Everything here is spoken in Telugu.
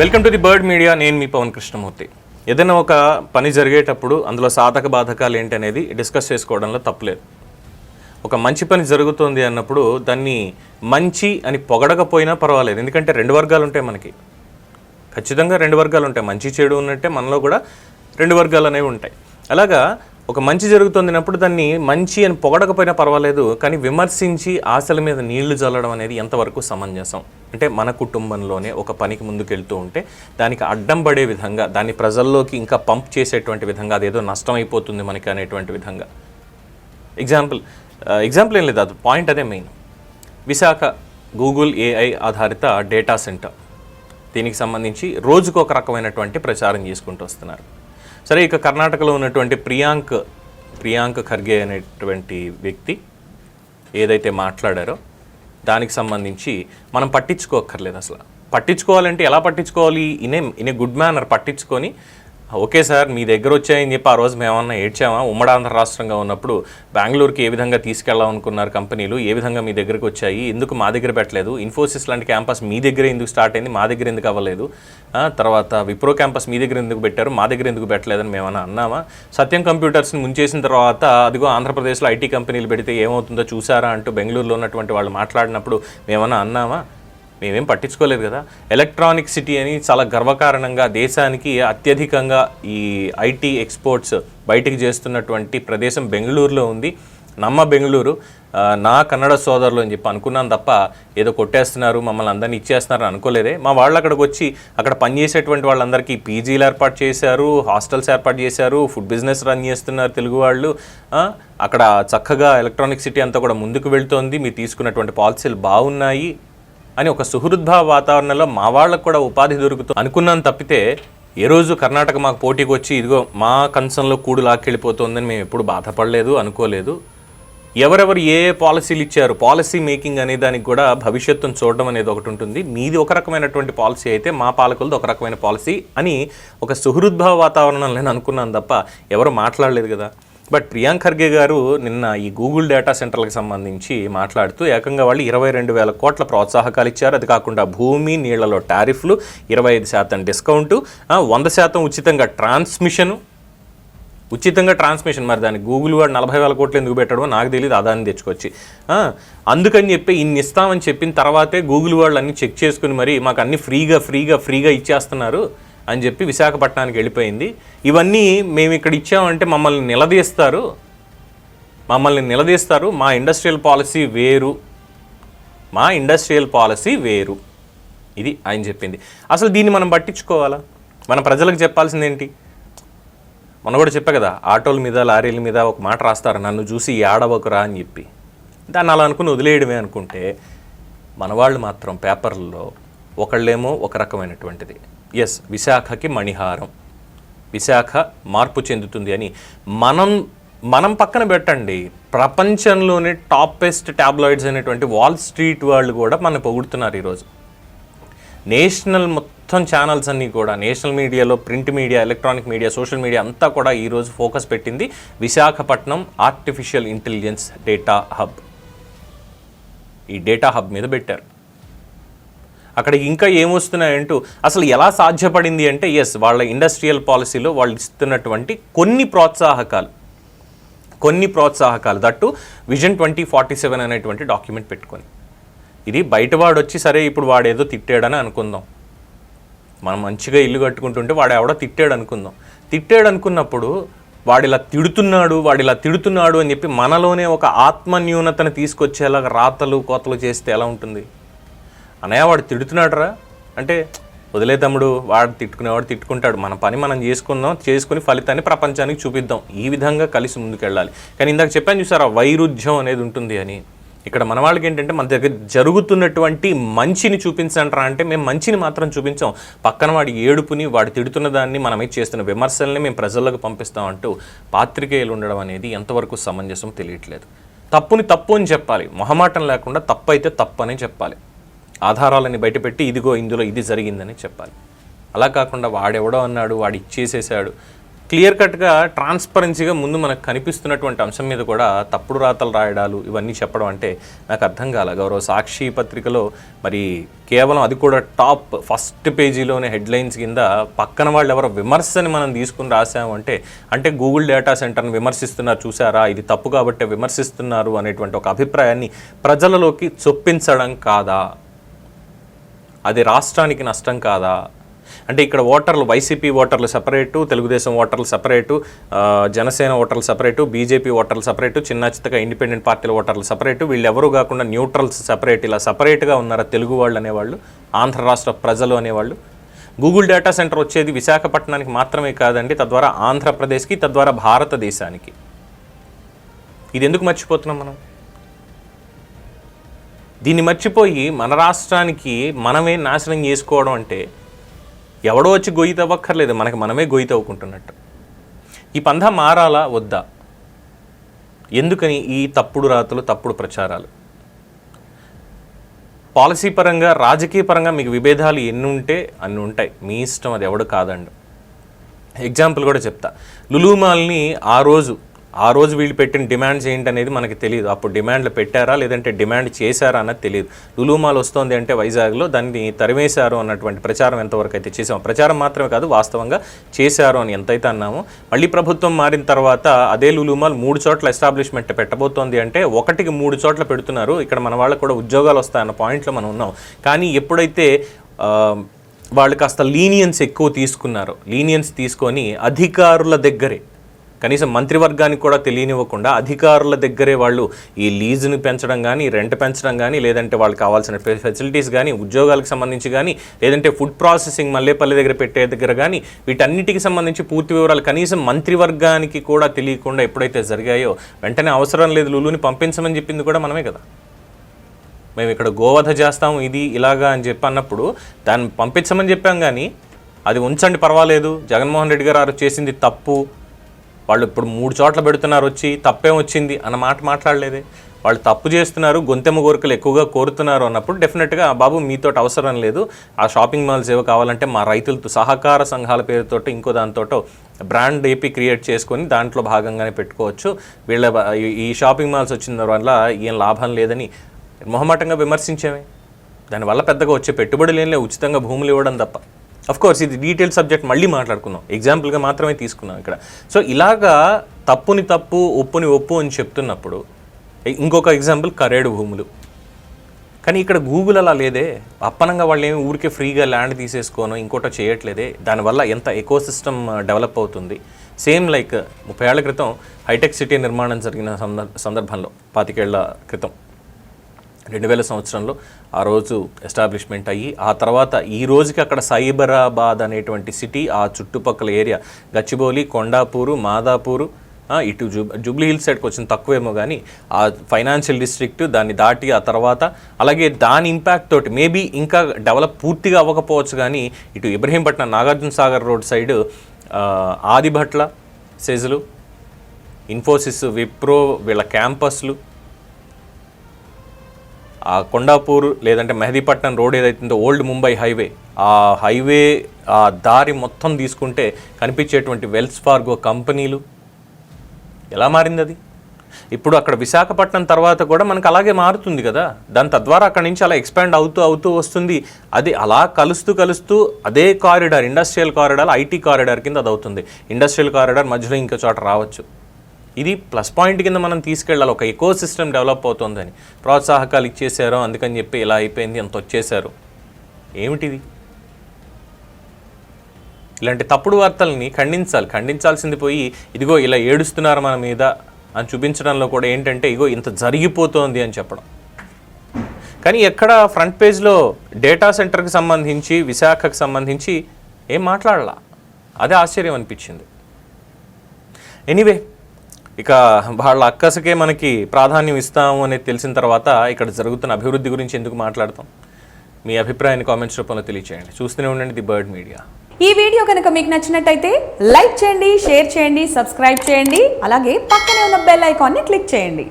Welcome to the Bird Media నేను మీ పవన్ కృష్ణమూర్తి. ఏదైనా ఒక పని జరిగేటప్పుడు అందులో సాధక బాధకాలు ఏంటి అనేది డిస్కస్ చేసుకోవడంలో తప్పులేదు. ఒక మంచి పని జరుగుతుంది అన్నప్పుడు దాన్ని మంచి అని పొగడకపోయినా పర్వాలేదు. ఎందుకంటే రెండు వర్గాలు ఉంటాయి మనకి. ఖచ్చితంగా రెండు వర్గాలు ఉంటాయి. మంచి చెడు ఉన్నట్టే మనలో కూడా రెండు వర్గాలు అనేవి ఉంటాయి. అలాగా ఒక మంచి జరుగుతుందినప్పుడు దాన్ని మంచి అని పొగడకపోయినా పర్వాలేదు కానీ విమర్శించి ఆశల మీద నీళ్ళు చల్లడం అనేది ఎంతవరకు సమంజసం? అంటే మన కుటుంబంలోనే ఒక పనికి ముందుకెళ్తూ ఉంటే దానికి అడ్డం పడే విధంగా దాన్ని ప్రజల్లోకి ఇంకా పంప్ చేసేటువంటి విధంగా అదేదో నష్టం అయిపోతుంది మనకి అనేటువంటి విధంగా. ఎగ్జాంపుల్ ఎగ్జాంపుల్ uh, ఏం లేదు అది పాయింట్ అదే మెయిన్ విశాఖ గూగుల్ ఏఐ ఆధారిత డేటా సెంటర్ దీనికి సంబంధించి రోజుకు ఒక రకమైనటువంటి ప్రచారం చేసుకుంటూ వస్తున్నారు. సరే ఇక కర్ణాటకలో ఉన్నటువంటి ప్రియాంక్ ప్రియాంక్ ఖర్గే అనేటువంటి వ్యక్తి ఏదైతే మాట్లాడారో దానికి సంబంధించి మనం పట్టించుకోక్కర్లేదు అసలు. పట్టించుకోవాలంటే ఎలా పట్టించుకోవాలి? ఇనే ఇనే గుడ్ మేనర్ పట్టించుకొని ఓకే సార్ మీ దగ్గర వచ్చాయని చెప్పి ఆ రోజు మేమన్నా ఏడ్చామా? ఉమ్మడి ఆంధ్ర రాష్ట్రంగా ఉన్నప్పుడు బెంగళూరుకి ఏ విధంగా తీసుకెళ్ళాలనుకున్నారు కంపెనీలు? ఏ విధంగా మీ దగ్గరకు వచ్చాయి? ఎందుకు మా దగ్గర పెట్టలేదు? ఇన్ఫోసిస్ లాంటి క్యాంపస్ మీ దగ్గర ఎందుకు స్టార్ట్ అయింది? మా దగ్గర ఎందుకు అవ్వలేదు? ఆ, తర్వాత విప్రో క్యాంపస్ మీ దగ్గర ఎందుకు పెట్టారు? మా దగ్గర ఎందుకు పెట్టలేదని మేమన్నా అన్నామా? సత్యం కంప్యూటర్స్ని ముంచేసిన తర్వాత అదిగో ఆంధ్రప్రదేశ్లో ఐటీ కంపెనీలు పెడితే ఏమవుతుందో చూసారా అంటూ బెంగళూరులో ఉన్నటువంటి వాళ్ళు మాట్లాడినప్పుడు మేమన్నా అన్నామా? మేమేం పట్టించుకోలేదు కదా. ఎలక్ట్రానిక్ సిటీ అని చాలా గర్వకారణంగా దేశానికి అత్యధికంగా ఈ ఐటీ ఎక్స్పోర్ట్స్ బయటికి చేస్తున్నటువంటి ప్రదేశం బెంగళూరులో ఉంది. నమ్మ బెంగళూరు నా కన్నడ సోదరులు అని చెప్పి అనుకున్నాను తప్ప ఏదో కొట్టేస్తున్నారు మమ్మల్ని అందరినీ ఇచ్చేస్తున్నారు అనుకోలేదే. మా వాళ్ళు అక్కడికి వచ్చి అక్కడ పనిచేసేటువంటి వాళ్ళందరికీ పీజీలు ఏర్పాటు చేశారు హాస్టల్స్ ఏర్పాటు చేశారు ఫుడ్ బిజినెస్ రన్ చేస్తున్నారు తెలుగు వాళ్ళు. అక్కడ చక్కగా ఎలక్ట్రానిక్ సిటీ అంతా కూడా ముందుకు వెళ్తోంది. మీరు తీసుకున్నటువంటి పాలసీలు బాగున్నాయి. అని ఒక సుహృద్భావ వాతావరణంలో మా వాళ్ళకు కూడా ఉపాధి దొరుకుతుంది అనుకున్నాను తప్పితే ఏ రోజు కర్ణాటక మాకు పోటీకి వచ్చి ఇదిగో మా కంచంలో కూడు లాక్కెళ్ళిపోతుందని మేము ఎప్పుడు బాధపడలేదు అనుకోలేదు. ఎవరెవరు ఏ పాలసీలు ఇచ్చారు పాలసీ మేకింగ్ అనే దానికి కూడా భవిష్యత్తును చూడడం అనేది ఒకటి ఉంటుంది. మీది ఒక రకమైనటువంటి పాలసీ అయితే మా పాలకులది ఒక రకమైన పాలసీ అని ఒక సుహృద్భావ వాతావరణంలో నేను అనుకున్నాను తప్ప ఎవరు మాట్లాడలేదు కదా. బట్ ప్రియాంక్ ఖర్గే గారు నిన్న ఈ గూగుల్ డేటా సెంటర్లకు సంబంధించి మాట్లాడుతూ ఏకంగా వాళ్ళు ఇరవై రెండు వేల కోట్ల ప్రోత్సాహకాలు ఇచ్చారు. అది కాకుండా భూమి నీళ్ళలో టారిఫ్లు ఇరవై ఐదు శాతం డిస్కౌంటు వంద శాతం ఉచితంగా ట్రాన్స్మిషను. ఉచితంగా ట్రాన్స్మిషన్ మరి దానికి గూగుల్ వాడు నలభై వేల కోట్లు ఎందుకు పెట్టడమో నాకు తెలియదు అదాన్ని తెచ్చుకొచ్చి. అందుకని చెప్పి ఇన్ని ఇస్తామని చెప్పిన తర్వాతే గూగుల్ వాళ్ళు అన్ని చెక్ చేసుకుని మరి మాకు అన్ని ఫ్రీగా ఫ్రీగా ఫ్రీగా ఇచ్చేస్తున్నారు. అని చెప్పి విశాఖపట్నానికి వెళ్ళిపోయింది. ఇవన్నీ మేము ఇక్కడ ఇచ్చామంటే మమ్మల్ని నిలదీస్తారు. మమ్మల్ని నిలదీస్తారు. మా ఇండస్ట్రియల్ పాలసీ వేరు. మా ఇండస్ట్రియల్ పాలసీ వేరు. ఇది ఆయన చెప్పింది. అసలు దీన్ని మనం పట్టించుకోవాలా? మన ప్రజలకు చెప్పాల్సింది ఏంటి మొన్న కూడా చెప్పా కదా ఆటోల మీద లారీల మీద ఒక మాట రాస్తారు నన్ను చూసి ఏడవకురా అని చెప్పి. దాన్ని అలా అనుకుని వదిలేయడమే అనుకుంటే మన వాళ్ళు మాత్రం పేపర్లలో ఒకళ్ళేమో ఒక రకమైనటువంటిది. ఎస్ విశాఖకి మణిహారం. విశాఖ మార్పు చెందుతుంది అని మనం మనం పక్కన పెట్టండి. ప్రపంచంలోనే టాపెస్ట్ టాబ్లాయిడ్స్ అనేటువంటి వాల్ స్ట్రీట్ వాళ్ళు కూడా మన పొగుడుతున్నారు ఈరోజు. నేషనల్ మొత్తం ఛానల్స్ అన్నీ కూడా నేషనల్ మీడియాలో print media electronic media social media అంతా కూడా ఈరోజు ఫోకస్ పెట్టింది Visakhapatnam artificial intelligence data hub. ఈ డేటా హబ్ మీద పెట్టారు. అక్కడ ఇంకా ఏమొస్తున్నాయంటూ అసలు ఎలా సాధ్యపడింది అంటే ఎస్ వాళ్ళ ఇండస్ట్రియల్ పాలసీలో వాళ్ళు ఇస్తున్నటువంటి కొన్ని ప్రోత్సాహకాలు. కొన్ని ప్రోత్సాహకాలు. That vision twenty forty seven అనేటువంటి డాక్యుమెంట్ పెట్టుకొని. ఇది బయటవాడు వచ్చి సరే ఇప్పుడు వాడు ఏదో తిట్టాడని అనుకుందాం. మనం మంచిగా ఇల్లు కట్టుకుంటుంటే వాడు ఎవడో తిట్టాడు అనుకుందాం తిట్టాడు అనుకున్నప్పుడు వాడిలా తిడుతున్నాడు వాడిలా తిడుతున్నాడు అని చెప్పి మనలోనే ఒక ఆత్మన్యూనతను తీసుకొచ్చేలాగా రాతలు కోతలు చేస్తే ఎలా ఉంటుంది? అన్నయ్య వాడు తిడుతున్నాడురా. అంటే వదిలే తమ్ముడు వాడు తిట్టుకునేవాడు తిట్టుకుంటాడు. మన పని మనం చేసుకుందాం చేసుకుని ఫలితాన్ని ప్రపంచానికి చూపిద్దాం. ఈ విధంగా కలిసి ముందుకెళ్ళాలి. కానీ ఇందాక చెప్పాను చూసారా వైరుధ్యం అనేది ఉంటుంది అని. ఇక్కడ మన వాళ్ళకి ఏంటంటే మన దగ్గర జరుగుతున్నటువంటి మంచిని చూపించంటారా అంటే మేము మంచిని మాత్రం చూపించాం. పక్కన వాడి ఏడుపుని వాడు తిడుతున్న దాన్ని మనమే చేస్తున్న విమర్శల్ని మేము ప్రజల్లోకి పంపిస్తాం అంటూ పాత్రికేయులు ఉండడం అనేది ఎంతవరకు సమంజసం తెలియట్లేదు. తప్పుని తప్పు అని చెప్పాలి. మొహమాటం లేకుండా తప్పు అయితే తప్పు అనే చెప్పాలి. ఆధారాలని బయటపెట్టి ఇదిగో ఇందులో ఇది జరిగిందని చెప్పాలి. అలా కాకుండా వాడెవడో అన్నాడు వాడు ఇచ్చేసేసాడు. క్లియర్ కట్గా ట్రాన్స్పరెన్సీగా ముందు మనకు కనిపిస్తున్నటువంటి అంశం మీద కూడా తప్పుడు రాతలు రాయడాలు ఇవన్నీ చెప్పడం అంటే నాకు అర్థం కాల. గౌరవ సాక్షి పత్రికలో మరి కేవలం అది కూడా టాప్ ఫస్ట్ పేజీలోనే హెడ్లైన్స్ కింద పక్కన వాళ్ళు ఎవరో విమర్శని మనం తీసుకుని రాసాము అంటే అంటే గూగుల్ డేటా సెంటర్ని విమర్శిస్తున్నారు చూసారా ఇది తప్పు కాబట్టి విమర్శిస్తున్నారు అనేటువంటి ఒక అభిప్రాయాన్ని ప్రజలలోకి చొప్పించడం కాదా? అది రాష్ట్రానికి నష్టం కాదా? అంటే ఇక్కడ ఓటర్లు వైసీపీ ఓటర్లు సపరేటు తెలుగుదేశం ఓటర్లు సపరేటు జనసేన ఓటర్లు సపరేటు బీజేపీ ఓటర్లు సపరేటు చిన్న చిత్తగా ఇండిపెండెంట్ పార్టీల ఓటర్లు సపరేటు వీళ్ళు ఎవరు కాకుండా న్యూట్రల్స్ సపరేట్ ఇలా సపరేట్గా ఉన్నారా తెలుగు వాళ్ళు అనేవాళ్ళు ఆంధ్ర రాష్ట్ర ప్రజలు అనేవాళ్ళు? గూగుల్ డేటా సెంటర్ వచ్చేది విశాఖపట్నానికి మాత్రమే కాదండి తద్వారా ఆంధ్రప్రదేశ్కి తద్వారా భారతదేశానికి. ఇది ఎందుకు మర్చిపోతున్నాం మనం? దీన్ని మర్చిపోయి మన రాష్ట్రానికి మనమే నాశనం చేసుకోవడం అంటే ఎవడో వచ్చి గొయ్యి తవ్వక్కర్లేదు మనకి మనమే గొయ్యి తవ్వుకుంటున్నట్టు ఈ పంధ మారాలా? వద్దా? ఎందుకని ఈ తప్పుడు రాతలు తప్పుడు ప్రచారాలు? పాలసీ పరంగా రాజకీయ పరంగా మీకు విభేదాలు ఎన్ని ఉంటే అన్ని ఉంటాయి. మీ ఇష్టం అది ఎవడు కాదండి. ఎగ్జాంపుల్ కూడా చెప్తా. లులుమాల్ని ఆ రోజు ఆ రోజు వీళ్ళు పెట్టిన డిమాండ్స్ ఏంటనేది మనకి తెలియదు. అప్పుడు డిమాండ్లు పెట్టారా లేదంటే డిమాండ్ చేశారా అన్నది తెలియదు. లులుమాలు వస్తోంది అంటే వైజాగ్లో దాన్ని తరిమేశారు అన్నటువంటి ప్రచారం ఎంతవరకు అయితే చేసాం ప్రచారం మాత్రమే కాదు వాస్తవంగా చేశారు అని ఎంతైతే అన్నామో మళ్ళీ ప్రభుత్వం మారిన తర్వాత అదే లులుమాలు మూడు చోట్ల ఎస్టాబ్లిష్మెంట్ పెట్టబోతోంది అంటే ఒకటికి మూడు చోట్ల పెడుతున్నారు. ఇక్కడ మన వాళ్ళకు కూడా ఉద్యోగాలు వస్తాయన్న పాయింట్లో మనం ఉన్నాం. కానీ ఎప్పుడైతే వాళ్ళు కాస్త లీనియన్స్ ఎక్కువ తీసుకున్నారు లీనియన్స్ తీసుకొని అధికారుల దగ్గరే కనీసం మంత్రివర్గానికి కూడా తెలియనివ్వకుండా అధికారుల దగ్గరే వాళ్ళు ఈ లీజుని పెంచడం కానీ రెంట్ పెంచడం కానీ లేదంటే వాళ్ళకి కావాల్సిన ఫె- ఫెసిలిటీస్ కానీ ఉద్యోగాలకు సంబంధించి కానీ లేదంటే ఫుడ్ ప్రాసెసింగ్ మల్లేపల్లి దగ్గర పెట్టే దగ్గర కానీ వీటన్నిటికి సంబంధించి పూర్తి వివరాలు కనీసం మంత్రివర్గానికి కూడా తెలియకుండా ఎప్పుడైతే జరిగాయో వెంటనే అవసరం లేదు లులుని పంపించమని చెప్పింది కూడా మనమే కదా. మేము ఇక్కడ గోవధ చేస్తాం ఇది ఇలాగా అని చెప్పి అన్నప్పుడు దాన్ని పంపించమని చెప్పాం కానీ అది ఉంచండి పర్వాలేదు. జగన్మోహన్ రెడ్డి గారు చేసింది తప్పు. వాళ్ళు ఇప్పుడు మూడు చోట్ల పెడుతున్నారు వచ్చి తప్పేం వచ్చింది అన్న మాట మాట్లాడలేదే. వాళ్ళు తప్పు చేస్తున్నారు గొంతెమ్మ కోరికలు ఎక్కువగా కోరుతున్నారు అన్నప్పుడు డెఫినెట్గా బాబు మీతో అవసరం లేదు ఆ షాపింగ్ మాల్స్ ఏవో కావాలంటే మా రైతులతో సహకార సంఘాల పేరుతో ఇంకో దాంతో బ్రాండ్ ఏపీ క్రియేట్ చేసుకొని దాంట్లో భాగంగానే పెట్టుకోవచ్చు. వీళ్ళ ఈ- ఈ షాపింగ్ మాల్స్ వచ్చిన వల్ల ఏం లాభం లేదని మొహమాటంగా విమర్శించామే. దానివల్ల పెద్దగా వచ్చే పెట్టుబడులు ఏం లేవు ఉచితంగా భూములు ఇవ్వడం తప్ప. అఫ్ కోర్స్ ఇది డీటెయిల్ సబ్జెక్ట్ మళ్ళీ మాట్లాడుకుందాం. ఎగ్జాంపుల్గా మాత్రమే తీసుకున్నాం ఇక్కడ. సో ఇలాగా తప్పుని తప్పు ఒప్పుని ఒప్పు అని చెప్తున్నప్పుడు ఇంకొక ఎగ్జాంపుల్ కరేడు భూములు. కానీ ఇక్కడ గూగుల్ అలా లేదే. అప్పనంగా వాళ్ళు ఏమి ఊరికే ఫ్రీగా ల్యాండ్ తీసేసుకోను ఇంకోటో చేయట్లేదే. దానివల్ల ఎంత ఎకో సిస్టమ్ డెవలప్ అవుతుంది. సేమ్ లైక్ ముప్పై ఏళ్ళ క్రితం హైటెక్ సిటీ నిర్మాణం జరిగిన సందర్ సందర్భంలో పాతికేళ్ళ క్రితం. రెండు వేల సంవత్సరంలో ఆ రోజు ఎస్టాబ్లిష్మెంట్ అయ్యి ఆ తర్వాత ఈ రోజుకి అక్కడ సైబరాబాద్ అనేటువంటి సిటీ ఆ చుట్టుపక్కల ఏరియా గచ్చిబౌలి కొండాపూరు మాదాపూరు ఇటు జూ జూబ్లీ హిల్స్ సైడ్కి వచ్చిన తక్కువేమో కానీ ఆ ఫైనాన్షియల్ డిస్ట్రిక్ట్ దాన్ని దాటి ఆ తర్వాత అలాగే దాని ఇంపాక్ట్ తోటి మేబీ ఇంకా డెవలప్ పూర్తిగా అవ్వకపోవచ్చు కానీ ఇటు ఇబ్రహీంపట్నం నాగార్జున సాగర్ రోడ్ సైడ్ ఆదిభట్ల సెజులు ఇన్ఫోసిస్ విప్రో వీళ్ళ క్యాంపస్లు ఆ కొండాపూర్ లేదంటే మెహదీపట్నం రోడ్ ఏదైతుందో ఓల్డ్ ముంబై హైవే ఆ హైవే ఆ దారి మొత్తం తీసుకుంటే కనిపించేటువంటి వెల్స్ ఫార్గో కంపెనీలు. ఎలా మారింది అది ఇప్పుడు అక్కడ విశాఖపట్నం తర్వాత కూడా మనకు అలాగే మారుతుంది కదా. దాని తద్వారా అక్కడ నుంచి అలా ఎక్స్పాండ్ అవుతూ అవుతూ వస్తుంది. అది అలా కలుస్తూ కలుస్తూ అదే corridor industrial corridor IT corridor కింద అది అవుతుంది. ఇండస్ట్రియల్ కారిడార్ మధ్యలో ఇంకో చోట రావచ్చు. ఇది ప్లస్ పాయింట్ కింద మనం తీసుకెళ్ళాలి. ఒక ఎకో సిస్టమ్ డెవలప్ అవుతుందని. ప్రోత్సాహకాలు ఇచ్చేసారు అందుకని చెప్పి ఇలా అయిపోయింది అంత వచ్చేసారు ఏమిటిది? ఇలాంటి తప్పుడు వార్తల్ని ఖండించాలి. ఖండించాల్సింది పోయి ఇదిగో ఇలా ఏడుస్తున్నారు మన మీద అని చూపించడంలో కూడా ఏంటంటే ఇగో ఇంత జరిగిపోతోంది అని చెప్పడం. కానీ ఎక్కడ ఫ్రంట్ పేజ్లో డేటా సెంటర్కి సంబంధించి విశాఖకు సంబంధించి ఏం మాట్లాడాల? అదే ఆశ్చర్యం అనిపించింది. ఎనీవే ఇక వాళ్ళ అక్కసకే మనకి ప్రాధాన్యం ఇస్తాము అనేది తెలిసిన తర్వాత ఇక్కడ జరుగుతున్న అభివృద్ధి గురించి ఎందుకు మాట్లాడతాం? మీ అభిప్రాయాన్ని కామెంట్స్ రూపంలో తెలియచేయండి. చూస్తూనే ఉండండి ది బర్డ్ మీడియా. ఈ వీడియో కనుక మీకు నచ్చినట్టయితే లైక్ చేయండి షేర్ చేయండి సబ్స్క్రైబ్ చేయండి అలాగే పక్కనే ఉన్న బెల్ ఐకాన్ని క్లిక్ చేయండి.